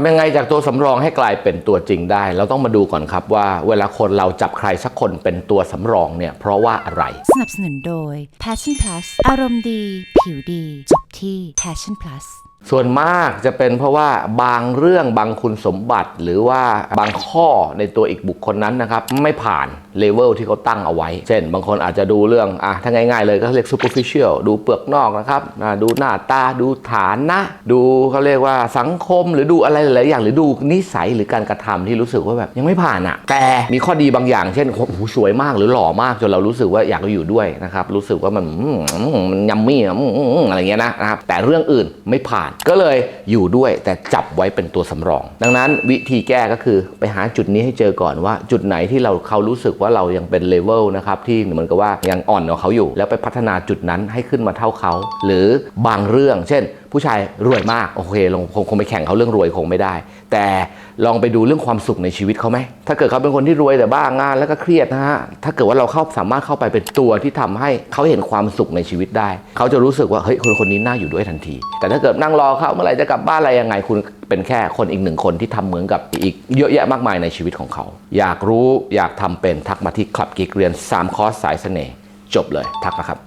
ทำยังไงจากตัวสำรองให้กลายเป็นตัวจริงได้ เราต้องมาดูก่อนครับว่า เวลาคนเราจับใครสักคนเป็นตัวสำรองเนี่ยเพราะว่าอะไร สนับสนุนโดย Passion Plus อารมณ์ดี ผิวดีจบที่ Passion Plus ส่วนมากจะเป็นเพราะว่าบางเรื่องบางคุณสมบัติหรือว่าบางข้อในตัวอีกบุคคลนั้นนะครับ ไม่ผ่านเลเวลที่เขาตั้งเอาไว้ เช่น บางคนอาจจะดูเรื่องอะถ้าง่ายๆเลยก็เรียก superficial ดูเปลือกนอกนะครับอะดูหน้าตาดูฐานนะ ดูเขาเรียกว่าสังคมหรือดูอะไรหลายอย่าง หรือดูนิสัยหรือการกระทำที่รู้สึกว่าแบบยังไม่ผ่านอะแต่มีข้อดีบางอย่าง เช่นโอ้โหสวยมากหรือหล่อมากจนเรารู้สึกว่าอยากอยู่ด้วยนะครับรู้สึกว่ามันมันยัมมี่อะอืมอืมอืมอะไรเงี้ยนะนะครับแต่เรื่องอื่นไม่ผ่านก็เลยอยู่ด้วยแต่จับไว้เป็นตัวสำรอง ดังนั้นวิธีแก้ก็คือไปหาจุดนี้ให้เจอก่อนว่า จุดไหนที่เราเขารู้สึกว่าเรายังเป็นเลเวลนะครับที่เหมือนกับว่ายังอ่อนกว่าเขาอยู่ แล้วไปพัฒนาจุดนั้นให้ขึ้นมาเท่าเขา หรือบางเรื่อง เช่น ผู้ชายรวยมากโอเคลงคงคงไปแข่งเขาเรื่องรวยคงไม่ได้ แต่ลองไปดูเรื่องความสุขในชีวิตเขาไหมถ้าเกิดเขาเป็นคนที่รวยแต่บ้างานแล้วก็เครียดนะฮะถ้าเกิดว่าเราเข้าสามารถเข้าไปเป็นตัวที่ทำให้เขาเห็นความสุขในชีวิตได้ เขาจะรู้สึกว่าเฮ้ยคนคนนี้น่าอยู่ด้วยทันที แต่ถ้าเกิดนั่งรอเขาเมื่อไหร่จะกลับบ้านอะไรยังไงคุณเป็นแค่คนอีกหนึ่งคนที่ทำเหมือนกับอีกเยอะแยะมากมายในชีวิตของเขา อยากรู้อยากทำเป็นทักมาที่คลับกิกเรียน3คอร์สสายเสน่ห์จบเลยทักนะครับ